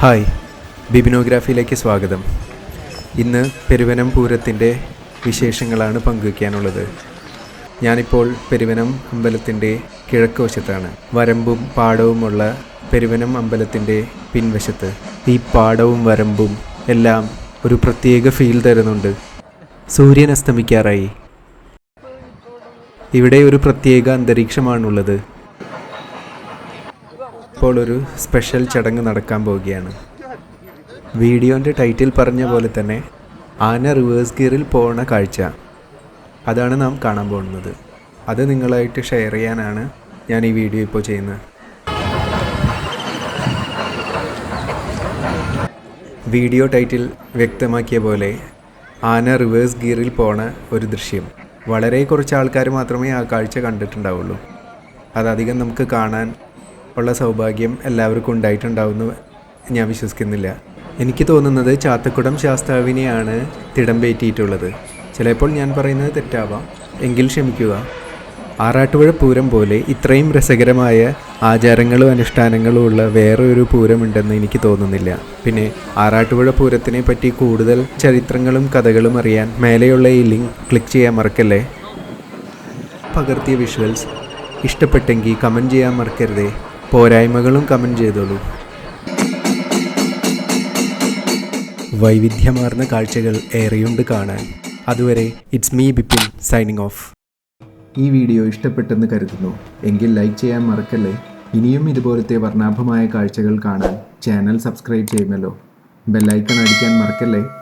Hi ബിബിനോഗ്രാഫിയിലേക്ക് സ്വാഗതം. ഇന്ന് പെരുവനം പൂരത്തിന്റെ വിശേഷങ്ങളാണ് പങ്കുവയ്ക്കാനുള്ളത്. ഞാനിപ്പോൾ പെരുവനം അമ്പലത്തിന്റെ കിഴക്ക് വശത്താണ് വരമ്പും പാടവുമുള്ള പെരുവനം അമ്പലത്തിന്റെ പിൻവശത്ത് ഈ പാടവും വരമ്പും എല്ലാം ഒരു പ്രത്യേക ഫീൽ തരുന്നുണ്ട്. സൂര്യൻ അസ്തമിക്കാറായി. ഇവിടെ ഒരു പ്രത്യേക അന്തരീക്ഷമാണുള്ളത്. ഇപ്പോൾ ഒരു സ്പെഷ്യൽ ചടങ്ങ് നടക്കാൻ പോവുകയാണ്. വീഡിയോന്റെ ടൈറ്റിൽ പറഞ്ഞ പോലെ തന്നെ ആന റിവേഴ്സ് ഗിയറിൽ പോണ കാഴ്ച. അതാണ് നാം കാണാൻ പോകുന്നത്. അത് നിങ്ങളായിട്ട് ഷെയർ ചെയ്യാനാണ് ഞാൻ ഈ വീഡിയോ ഇപ്പോൾ ചെയ്യുന്നത്. വീഡിയോ ടൈറ്റിൽ വ്യക്തമാക്കിയ പോലെ ആന റിവേഴ്സ് ഗിയറിൽ പോണ ഒരു ദൃശ്യം. വളരെ കുറച്ച് ആൾക്കാർ മാത്രമേ ആ കാഴ്ച കണ്ടിട്ടുണ്ടാവുള്ളൂ. അതധികം നമുക്ക് കാണാൻ ഉള്ള സൗഭാഗ്യം എല്ലാവർക്കും ഉണ്ടായിട്ടുണ്ടാവുമെന്ന് ഞാൻ വിശ്വസിക്കുന്നില്ല. എനിക്ക് തോന്നുന്നത് ചാത്തക്കുടം ശാസ്താവിനെയാണ് തിടമ്പേറ്റിയിട്ടുള്ളത് ചിലപ്പോൾ ഞാൻ പറയുന്നത് തെറ്റാവാം. എങ്കിൽ ക്ഷമിക്കുക. ആറാട്ടുപുഴ പൂരം പോലെ ഇത്രയും രസകരമായ ആചാരങ്ങളും അനുഷ്ഠാനങ്ങളും ഉള്ള വേറൊരു പൂരമുണ്ടെന്ന് എനിക്ക് തോന്നുന്നില്ല. പിന്നെ ആറാട്ടുപുഴ പൂരത്തിനെ പറ്റി കൂടുതൽ ചരിത്രങ്ങളും കഥകളും അറിയാൻ മേലെയുള്ള ഈ ലിങ്ക് ക്ലിക്ക് ചെയ്യാൻ മറക്കല്ലേ? പകർത്തിയ വിഷ്വൽസ്. ഇഷ്ടപ്പെട്ടെങ്കിൽ കമന്റ് ചെയ്യാൻ മറക്കരുതേ. പോരായ്മകളും കമന്റ് ചെയ്തോളൂ. വൈവിധ്യമാർന്ന കാഴ്ചകൾ ഏറെയുണ്ട് കാണാൻ. അതുവരെ it's me Bipin signing off ഈ വീഡിയോ ഇഷ്ടപ്പെട്ടെന്ന് കരുതുന്നു. എങ്കിൽ ലൈക്ക് ചെയ്യാൻ മറക്കല്ലേ? ഇനിയും ഇതുപോലത്തെ വർണാഭമായ കാഴ്ചകൾ കാണാൻ ചാനൽ സബ്സ്ക്രൈബ് ചെയ്യുമല്ലോ. ബെല്ലൈക്കൺ അടിക്കാൻ മറക്കല്ലേ?